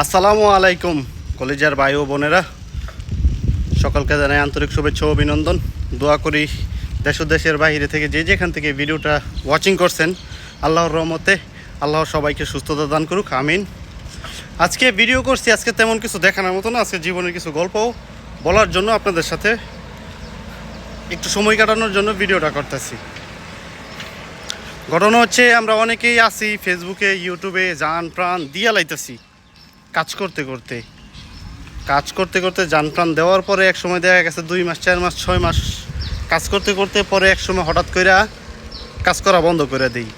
আসসালামু আলাইকুম, কলেজের ভাই ও বোনেরা। সকলকে জানাই আন্তরিক শুভেচ্ছা অভিনন্দন। দোয়া করি দেশ ও দেশের বাইরে থেকে যে যেখান থেকে ভিডিওটা ওয়াচিং করছেন, আল্লাহর রহমতে আল্লাহ সবাইকে সুস্থতা দান করুক, আমিন। আজকে ভিডিও করছি, আজকে তেমন কিছু দেখানোর মতো না, আজকে জীবনের কিছু গল্প বলার জন্য আপনাদের সাথে একটু সময় কাটানোর জন্য ভিডিওটা করতেছি। ঘটনা হচ্ছে, আমরা অনেকেই আছি ফেসবুকে ইউটিউবে যান প্রাণ দিয়া লাইতেছি। কাজ করতে করতে। কাজ করতে করতে যান প্রাণ দেওয়ার পরে এক সময় দেখা গেছে দুই মাস, চার মাস, ছয় মাস কাজ করতে করতে পরে এক সময় হঠাৎ কইরা কাজ করা বন্ধ করে দিই।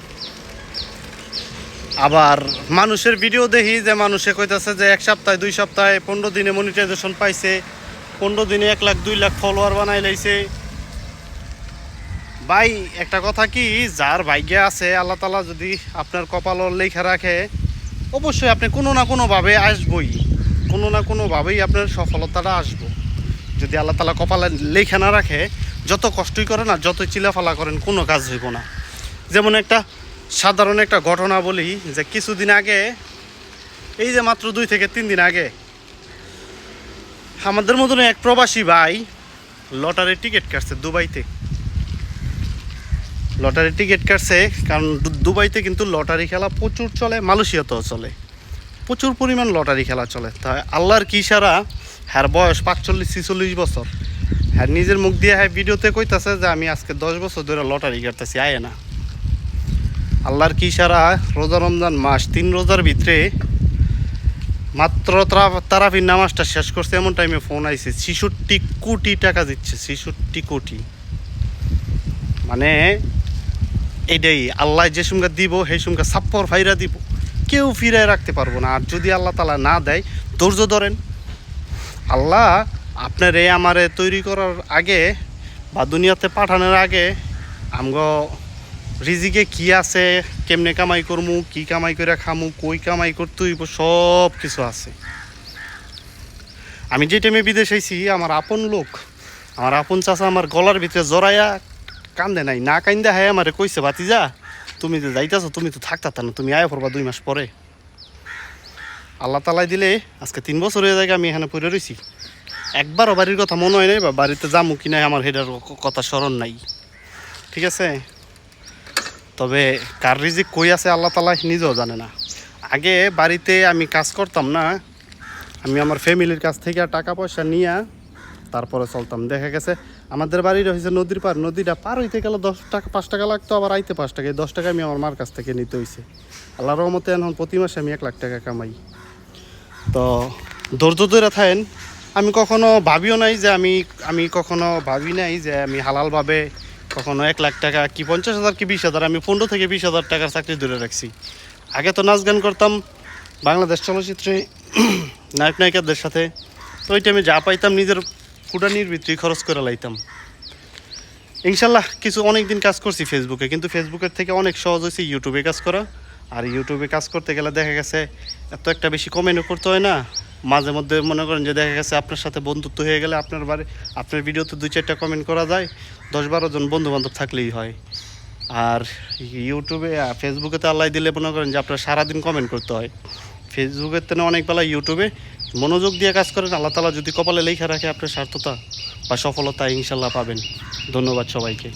আবার মানুষের ভিডিও দেখি যে মানুষে কইতাছে যে এক সপ্তাহে, দুই সপ্তাহে পনেরো দিনে মনিটাইজেশন পাইছে, পনেরো দিনে এক লাখ, দুই লাখ ফলোয়ার বানাই লাইছে। ভাই, একটা কথা কি, যার ভাগ্যে আছে, আল্লাহ তালা যদি আপনার কপালর লেখা রাখে অবশ্যই আপনি কোনো না কোনোভাবে আসবই। কোনো না কোনোভাবেই আপনার সফলতাটা আসব। যদি আল্লাহ তালা কপালে লেখা না রাখে, যত কষ্টই করেন আর যতই চিলাফালা করেন, কোনো কাজ হইব না। যেমন একটা সাধারণ একটা ঘটনা বলি যে কিছুদিন আগে, এই যে মাত্র দুই থেকে তিন দিন আগে, আমাদের মতন এক প্রবাসী ভাই লটারির টিকিট কাটছে দুবাইতে। লটারি টিকিট কাটছে, কারণ দুবাইতে কিন্তু লটারি খেলা প্রচুর চলে, মালয়েশিয়াতেও চলে। প্রচুর পরিমাণ লটারি খেলা চলে। তাই আল্লাহর কি সারা হ্যার বয়স পাঁচচল্লিশ, ছিচল্লিশ বছর। হ্যাঁ নিজের মুখ দিয়ে হ্যাঁ ভিডিওতে কইতাছে যে আমি আজকে দশ বছর ধরে লটারি কাটতেছি, আয় না। আল্লাহর কি সারা রোজা রমজান মাস, তিন রোজার ভিতরে মাত্র তারা তারাফির নামাজটা শেষ করছে, এমন টাইমে ফোন আইছে, ছিষট্টি কোটি টাকা দিচ্ছে, ছিষট্টি কোটি। মানে এইটাই আল্লাহ যে সুমকা দিব, সেই সুমকা সাপ্পর ফাইরা দিব। কেউ ফিরায় রাখতে পারব না। আর যদি আল্লাহ তালা না দেয়, ধৈর্য ধরেন। আল্লাহ আপনার এই আমারে তৈরি করার আগে বা দুনিয়াতে পাঠানোর আগে আমগো রিজিকে কি আছে, কেমনে কামাই করমু, কি কামাই করে খামু, কই কামাই করতে সব কিছু আছে। আমি যে টাইমে বিদেশ আইছি, আমার আপন লোক, আমার আপন চাচা আমার গলার ভিতরে জড়াইয়া কান্দে নাই, না কান্দে হায় আমারে কইছে বাতিজা তুমি যে যাইতাছো, তুমি তো থাকতা না, তুমি আয় পড়বা দুই মাস পরে। আল্লাহ তালাই দিলে আজকে তিন বছর হয়ে যায় আমি এখানে পড়ে রয়েছি একবারও বাড়ির কথা মনে হয় নাই, বা বাড়িতে যামু কি নাই, আমার হেডার কথা স্মরণ নাই। ঠিক আছে? তবে কার রিজিক কই আছে আল্লাহ তালা নিজেও জানে না। আগে বাড়িতে আমি কাজ করতাম না, আমি আমার ফ্যামিলির কাছ থেকে টাকা পয়সা নিয়ে তারপরে চলতাম। দেখা গেছে, আমাদের বাড়ির হয়েছে নদীর পার নদীটা পার হইতে গেলে দশ টাকা, পাঁচ টাকা লাগতো, আবার আইতে পাঁচ টাকা। এই দশ টাকা আমি আমার মার কাছ থেকে নিতে হয়েছে আল্লাহর রহমতে এখন প্রতি মাসে আমি এক লাখ টাকা কামাই। তো ধৈর্য ধরে থাকেন, আমি কখনো ভাবিও নাই যে আমি আমি কখনো ভাবি নাই যে আমি হালালভাবে কখনো এক লাখ টাকা কি পঞ্চাশ হাজার, কি বিশ হাজার, আমি পনেরো থেকে বিশ হাজার টাকার চাকরি ধরে রাখছি। আগে তো নাচ গান করতাম, বাংলাদেশ চলচ্চিত্রে নায়ক নায়িকাদের সাথে। তো ওই টাইমে যা পাইতাম, নিজের ফুটানির ভিতরেই খরচ করে লাইতাম। ইনশাল্লাহ কিছু অনেক দিন কাজ করছি ফেসবুকে কিন্তু ফেসবুকের থেকে অনেক সহজ হয়েছে ইউটিউবে কাজ করা। আর ইউটিউবে কাজ করতে গেলে দেখা গেছে, এত একটা বেশি কমেন্টও করতে হয় না। মাঝে মধ্যে মনে করেন যে দেখা গেছে আপনার সাথে বন্ধুত্ব হয়ে গেলে আপনার বাড়ি, আপনার ভিডিওতে দুই চারটা কমেন্ট করা যায়। দশ বারো জন বন্ধু বান্ধব থাকলেই হয়। আর ইউটিউবে ফেসবুকে তো আল্লাহ দিলে মনে করেন যে আপনার সারাদিন কমেন্ট করতে হয়। ফেসবুকের তেনে অনেক বেলা ইউটিউবে মনোযোগ দিয়ে কাজ করেন, আল্লাহ তালা যদি কপালে লেখা রাখে আপনার স্বার্থতা বা সফলতা ইনশাল্লাহ পাবেন। ধন্যবাদ সবাইকে।